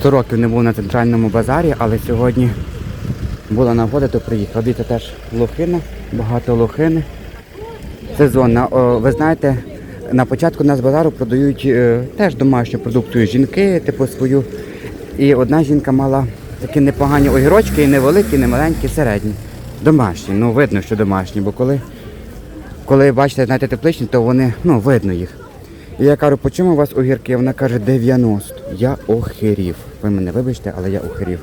100 років не був на центральному базарі, але сьогодні була нагода, то приїхав. Дивіться, теж лохина, багато лохини. Сезонна. О, ви знаєте, на початку нас базару продають е, теж домашню продукцію жінки, типу свою. І одна жінка мала такі непогані огірочки, і невеликі, і не маленькі, середні. Домашні. Ну, видно, що домашні, бо коли, коли бачите, знаєте, тепличні, то вони, ну, видно їх. І я кажу, по чому у вас огірки? Вона каже, 90. Я охирів. Ви мене вибачте, але я охирів.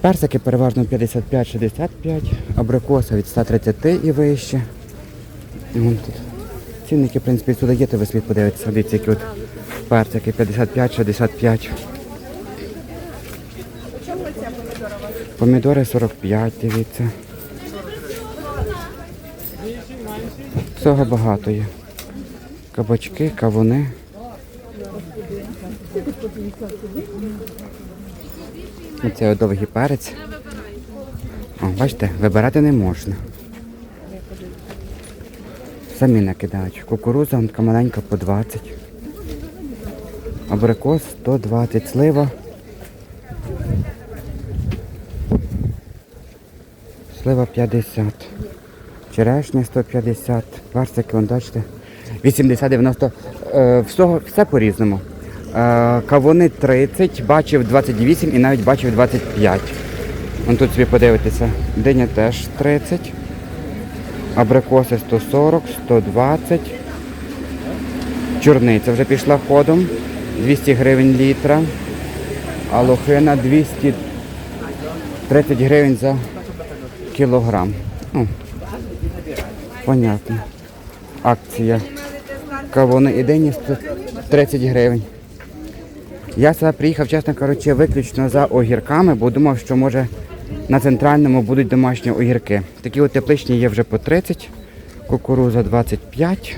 Персики переважно 55-65, абрикоса від 130 і вище. І вон тут. Цінники, в принципі, сюди є, то ви слід подивитися. Дивіться, які от персики 55-65. Помідори 45, дивіться. Всього багато є. Кабачки, кавуни. Оце от довгий перець. О, бачите, вибирати не можна. Самі накидають. Кукуруза така маленька по 20. Абрикос 120, слива. Слива 50. Черешня 150. Персики, вон бачите. 80-90. Е, все по-різному. Е, кавуни 30, бачив 28 і навіть бачив 25. Вон тут собі подивитися. Диня теж 30. Абрикоси 140, 120. Чорниця вже пішла ходом. 200 гривень літра. А лохина 230 гривень за кілограм. Ну, понятно. Акція. Кавуни і дині 130 гривень. Я сюди приїхав, чесно кажучи, виключно за огірками, бо думав, що може на центральному будуть домашні огірки. Такі от тепличні є вже по 30, кукуруза 25.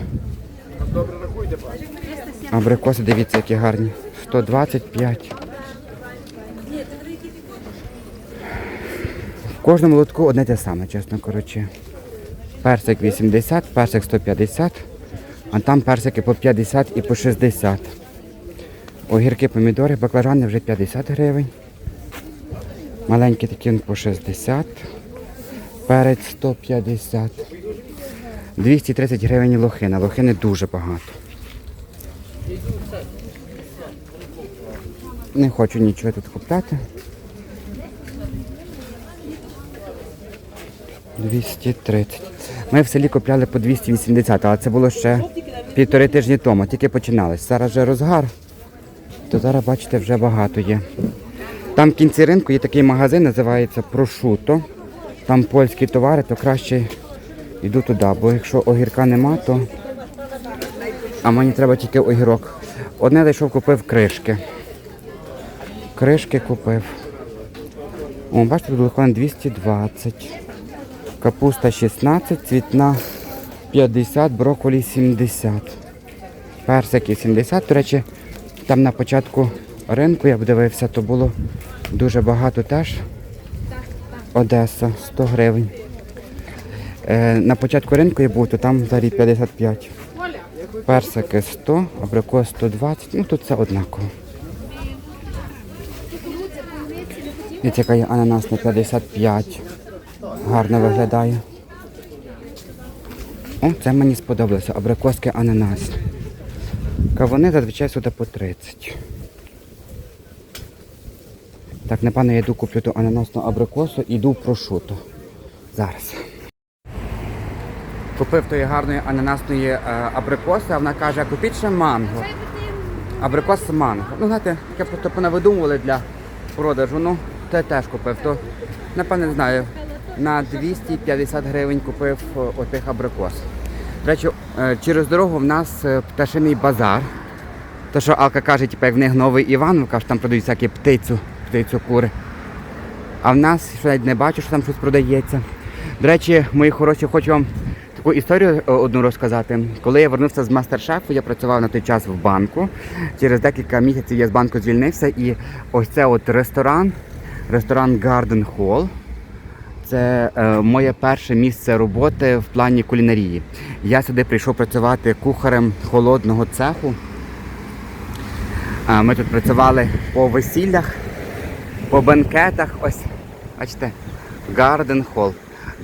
Абрикоси, дивіться, які гарні. 125. В кожному лотку одне те саме, чесно кажучи. Персик 80, персик 150, а там персики по 50 і по 60. Огірки, помідори, баклажани вже 50 гривень. Маленькі такі по 60. Перець 150. 230 гривень лохина. Лохини дуже багато. Не хочу нічого тут купляти. 230. Ми в селі купляли по 280, але це було ще півтори тижні тому, тільки починалось. Зараз вже розгар, то зараз, бачите, вже багато є. Там в кінці ринку є такий магазин, називається Прошуто. Там польські товари, то краще йду туди, бо якщо огірка нема, то а мені треба тільки огірок. Одне зайшов, купив кришки. Кришки купив. О, бачите, тут лихон 220. Капуста 16, цвітна 50, брокколі 70. Персики 70. До речі, там на початку ринку я дивився, то було дуже багато теж. Одеса 100 гривень. Е, на початку ринку я був, то там взагалі 55. Персики 100, абрикос 120, ну тут це однаково. І яка ананас на 55. Гарно виглядає. О, це мені сподобалося. Абрикоски ананас. Кавуни зазвичай сюди по 30. Так, напевно, я йду куплю ту ананасну абрикосу і йду в прошуто. Зараз. Купив тої гарної ананасної е, абрикоси, а вона каже, купіть ще манго. Абрикос манго. Ну, знаєте, таке просто понавидумували для продажу. Ну, те теж купив. То, напевно, не знаю, на 250 гривень купив е, отих абрикос. До речі, е, через дорогу в нас е, пташиний базар. То, що Алка каже, типу, як в них новий Івановка, що там продають всякі птицю, птицю кури. А в нас що навіть не бачу, що там щось продається. До речі, мої хороші, хочу вам таку історію е, одну розказати. Коли я вернувся з мастер-шефу, я працював на той час в банку. Через декілька місяців я з банку звільнився і ось це от ресторан, ресторан Garden Hall. Це е, моє перше місце роботи в плані кулінарії. Я сюди прийшов працювати кухарем холодного цеху. Ми тут працювали по весіллях, по банкетах. Ось, бачите, Garden Hall.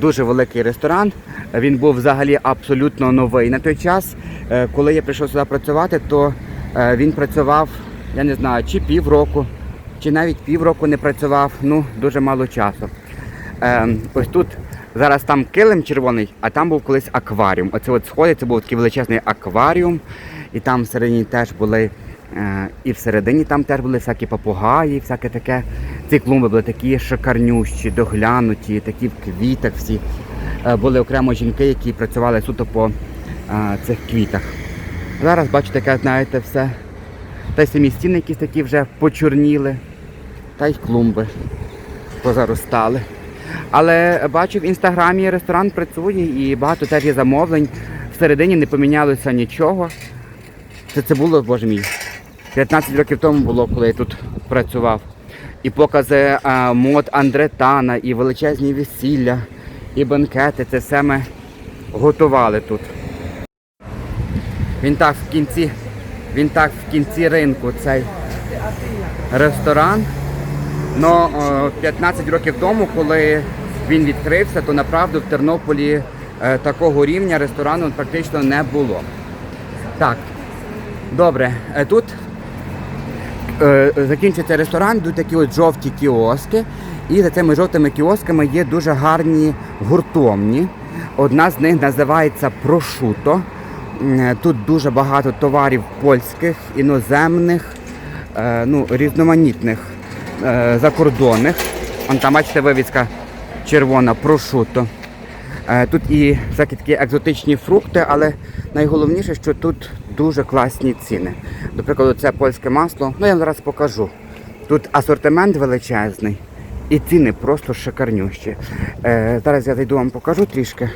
Дуже великий ресторан. Він був взагалі абсолютно новий. На той час, е, коли я прийшов сюди працювати, то е, він працював, я не знаю, чи півроку, чи навіть півроку не працював. Ну, дуже мало часу. Е, Ось тут зараз там килим червоний, а там був колись акваріум. Оце от сходи, це був такий величезний акваріум, і там всередині теж були. е, І всередині там теж були всякі папугаї, всяке таке. Ці клумби були такі шикарнющі, доглянуті, такі в квітах всі. Е, Були окремо жінки, які працювали суто по е, цих квітах. Зараз бачите, таке, знаєте, все. Та й самі стіни якісь такі вже почорніли, та й клумби позаростали. Але бачу в інстаграмі ресторан працює і багато теж є замовлень. Всередині не помінялося нічого. Це, це було, боже мій, 15 років тому було, коли я тут працював. І покази а, мод Андретана, і величезні весілля, і банкети. Це все ми готували тут. Він так в кінці, він так в кінці ринку цей ресторан. Но 15 років тому, коли він відкрився, то направду в Тернополі е, такого рівня ресторану практично не було. Так, добре, е, тут е, закінчиться ресторан, йдуть такі от жовті кіоски. І за цими жовтими кіосками є дуже гарні гуртовні. Одна з них називається Прошуто. Е, Тут дуже багато товарів польських, іноземних, е, ну, різноманітних, е, закордонних. Вон там, бачите, вивіска червона прошуто. Е, Тут і всякі такі екзотичні фрукти, але найголовніше, що тут дуже класні ціни. До прикладу, це польське масло. Ну я вам зараз покажу. Тут асортимент величезний і ціни просто шикарнющі. Е, зараз я зайду вам покажу трішки.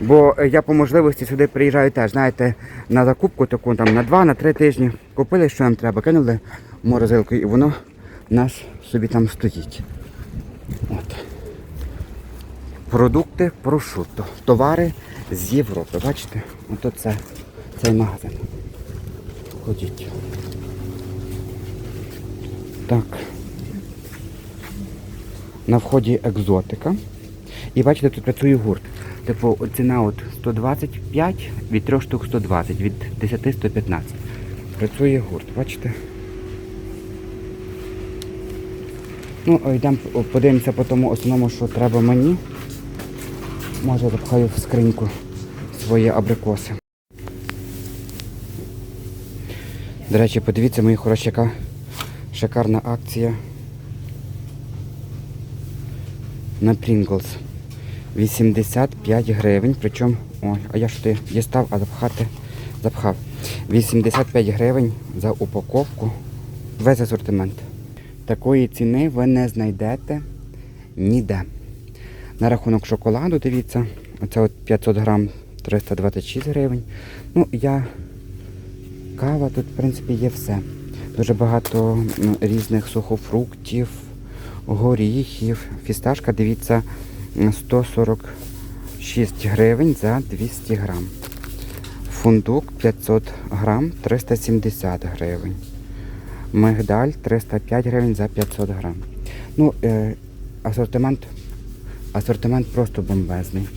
Бо я по можливості сюди приїжджаю теж, знаєте, на закупку таку там на 2 на тижні. Купили, що нам треба, кинули морозилку, і воно нас собі там стоїть. От. Продукти прошуто. Товари з Європи. Бачите? Ото це цей магазин. Ходіть. Так. На вході екзотика. І бачите, тут працює гурт. Типу, ціна от 125, від 3 штук 120, від 10 115. Працює гурт, бачите? Ну, йдемо подивимося по тому основному, що треба мені. Може запхаю в скриньку свої абрикоси. До речі, подивіться, мої хороші, яка шикарна акція на Pringles. 85 гривень, причому, ой, а я ж ти дістав, а запхати запхав. 85 гривень за упаковку. Весь асортимент. Такої ціни ви не знайдете ніде. На рахунок шоколаду, дивіться, оце от 500 грам 326 гривень. Ну, я кава тут, в принципі, є все. Дуже багато різних сухофруктів, горіхів. Фісташка, дивіться, 146 гривень за 200 грам. Фундук 500 грам 370 гривень. Мигдаль 305 гривень за 500 грам. Ну, е, асортимент, асортимент просто бомбезний.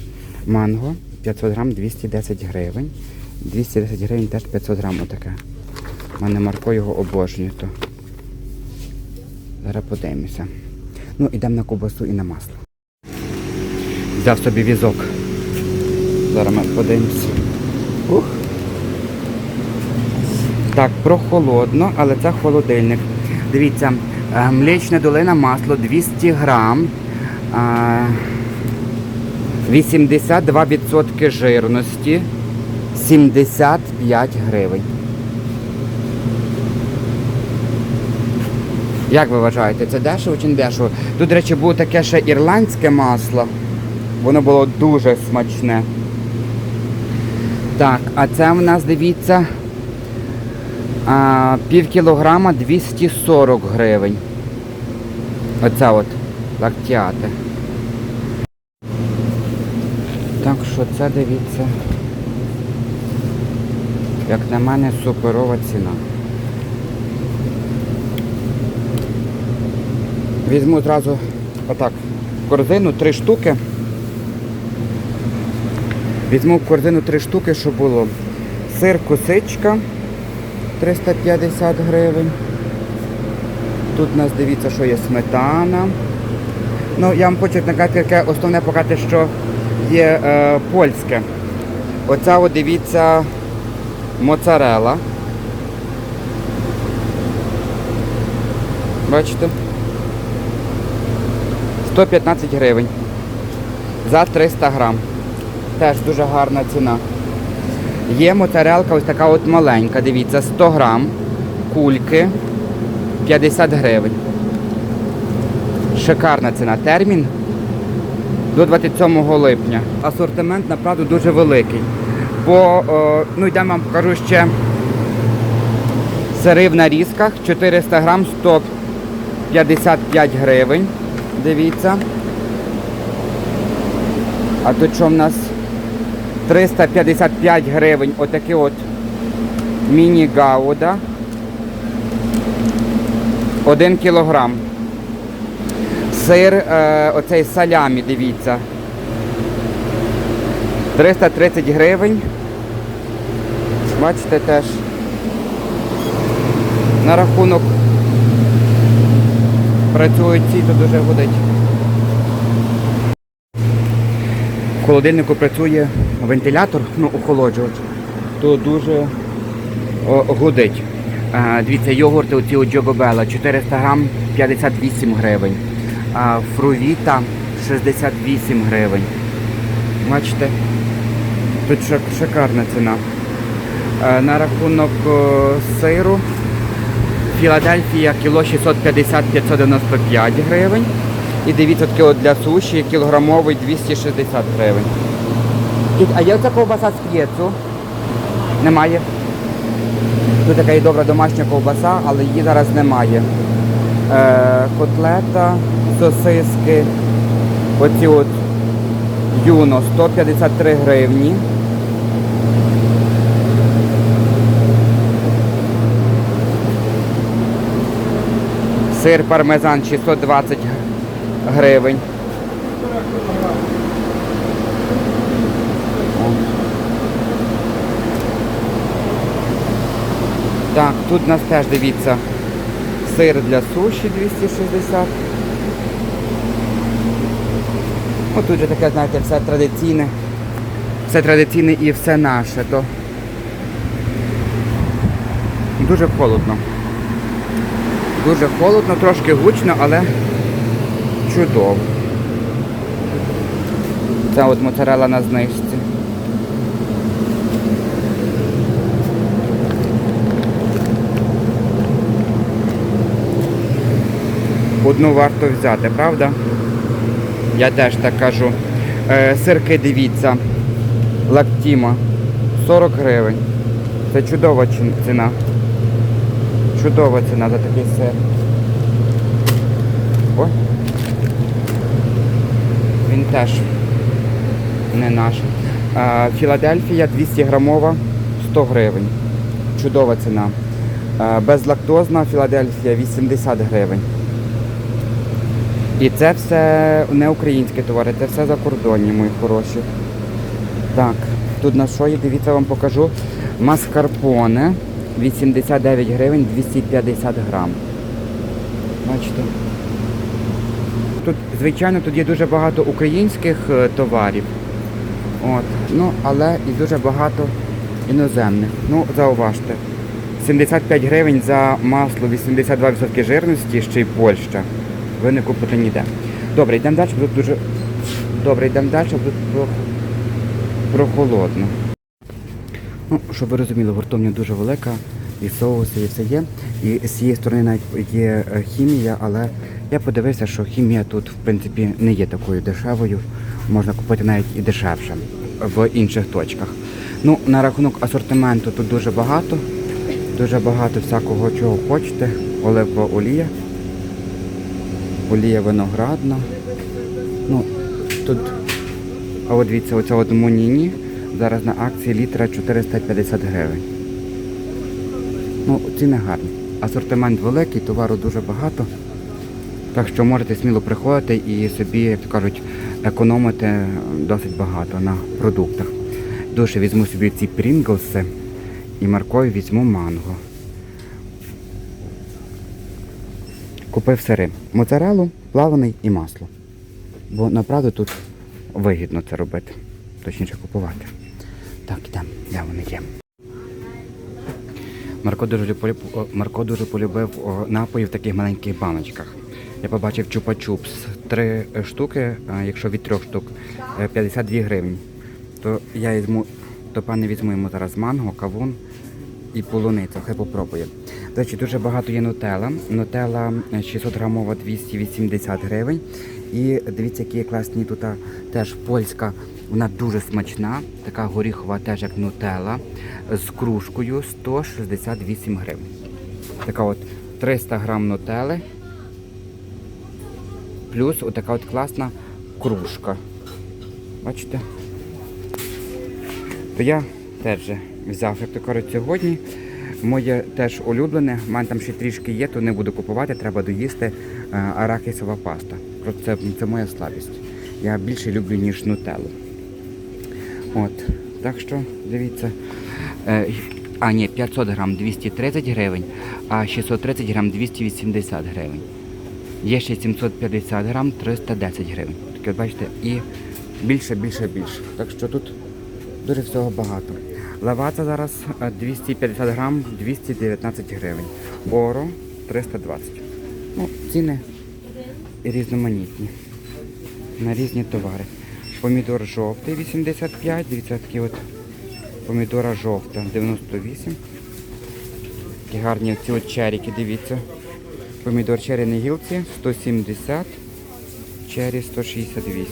Манго 500 грам 210 гривень. 210 гривень теж 500 грам отаке. У мене Марко його обожнює. То. Зараз подивимося. Ну, йдемо на ковбасу і на масло. Взяв собі візок. Зараз ми подивимося. Ух. Так, прохолодно, але це холодильник. Дивіться, е, млечна долина масло 200 грам. е, 82% жирності. 75 гривень. Як ви вважаєте, це дешево чи не дешево? Тут, до речі, було таке ще ірландське масло. Воно було дуже смачне. Так, а це в нас, дивіться, а, пів кілограма 240 гривень. Оця от лактіати. Так що це дивіться, як на мене, суперова ціна. Візьму одразу отак в корзину, три штуки. Візьму в корзину три штуки, що було. Сир, косичка. 350 гривень. Тут у нас дивіться, що є сметана. Ну, я вам хочу яке основне показати, що є е, польське. Оця от дивіться моцарела. Бачите? 115 гривень. За 300 грам. Теж дуже гарна ціна. Є моцарелка ось така от маленька, дивіться, 100 грам, кульки 50 гривень. Шикарна ціна. Термін до 27 липня. Асортимент, направду, дуже великий. По, о, ну йдемо вам покажу ще сири в нарізках 400 грам 155 гривень. Дивіться. А тут що в нас 355 гривень отакий от міні-гауда. 1 кілограм. Сир, е, оцей салямі, дивіться. 330 гривень. Бачите теж. На рахунок працюють ці, то дуже гудить. В холодильнику працює вентилятор, ну, охолоджувач, то дуже гудить. Дивіться, йогурти оці у Джогобела 400 грам 58 гривень. Фрувіта 68 гривень. Бачите? Тут шикарна ціна. На рахунок сиру Філадельфія кіло 650-595 гривень. І дивіться, таке от для суші кілограмовий 260 гривень. І- А є оця ковбаса з п'єцу? Немає. Тут така і добра домашня ковбаса, але її зараз немає. Е, котлета, сосиски, оці от юно 153 гривні. Сир пармезан 620 гривень. О. Так, тут у нас теж дивіться сир для суші 260. О, тут же таке, знаєте, все традиційне. Все традиційне і все наше. То дуже холодно. Дуже холодно, трошки гучно, але чудово. Це от моцарела на знижці. Одну варто взяти, правда? Я теж так кажу. Е, сирки, дивіться. Лактіма. 40 гривень. Це чудова ціна. Чудова ціна за такий сир. О. Він теж не наш. Філадельфія 200 грамова 100 гривень. Чудова ціна. Безлактозна Філадельфія 80 гривень. І це все не українські товари, це все закордонні, мої хороші. Так, тут на що є, дивіться, вам покажу. Маскарпоне 89 гривень 250 грам. Бачите? Звичайно, тут є дуже багато українських е, товарів. От. Ну, але і дуже багато іноземних. Ну, зауважте. 75 гривень за масло 82% жирності, ще й Польща. Ви не купите ніде. Добре, йдемо далі, бо тут дуже. Добре, йдемо далі, бо тут прохолодно. Ну, щоб ви розуміли, гуртовня дуже велика, і соуси, і все є. І з цієї сторони навіть є е, хімія, але я подивився, що хімія тут, в принципі, не є такою дешевою. Можна купити навіть і дешевше в інших точках. Ну, на рахунок асортименту тут дуже багато. Дуже багато всякого, чого хочете. Оливкова олія. Олія виноградна. Ну, тут, а от дивіться, оця от Моніні зараз на акції літра 450 гривень. Ну, ціни гарні. Асортимент великий, товару дуже багато. Так що можете сміло приходити і собі, як то кажуть, економити досить багато на продуктах. Дуже візьму собі ці прінглси і Маркові візьму манго. Купив сири. Моцарелу, плаваний і масло. Бо направду тут вигідно це робити. Точніше купувати. Так, йдемо, де вони є. Марко дуже, полюб... Марко дуже полюбив напої в таких маленьких баночках. Я побачив чупа-чупс. Три е, штуки, якщо від трьох штук, е, 52 гривні. То я візьму, то пане візьму йому зараз манго, кавун і полуницю. Хай попробує. До речі, дуже багато є нутелла. Нутелла е, 600 грамова 280 гривень. І дивіться, які класні тут теж польська. Вона дуже смачна, така горіхова, теж як нутелла, з кружкою 168 гривень. Така от 300 грам нутели. Плюс отака от класна кружка. Бачите? То я теж взяв, як то кажуть, сьогодні. Моє теж улюблене, в мене там ще трішки є, то не буду купувати, треба доїсти е, арахісова паста. Це, це моя слабість. Я більше люблю, ніж нутеллу. От, так що дивіться. Е, а, ні, 500 грам 230 гривень, а 630 грам 280 гривень. Є ще 750 грам 310 гривень. Таке, от бачите, і більше, більше, більше. Так що тут дуже всього багато. Лаваця зараз е, 250 грам 219 гривень. Оро 320. Ну, ціни різноманітні на різні товари. Помідор жовтий 85, дивіться такі от помідора жовта 98. Такі гарні ці от черіки, дивіться. Помідор черрі на гілці 170, черрі 168.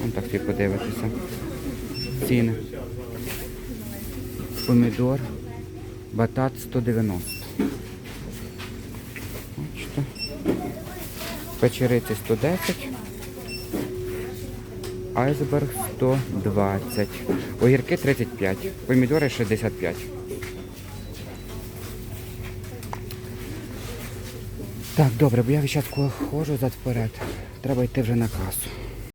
Вон так собі подивитися. Ціни. Помідор, батат 190. Бачите. Печериці 110. Айсберг 120. Огірки 35. Помідори 65. Так, добре, бо я коли ходжу зад вперед. Треба йти вже на касу.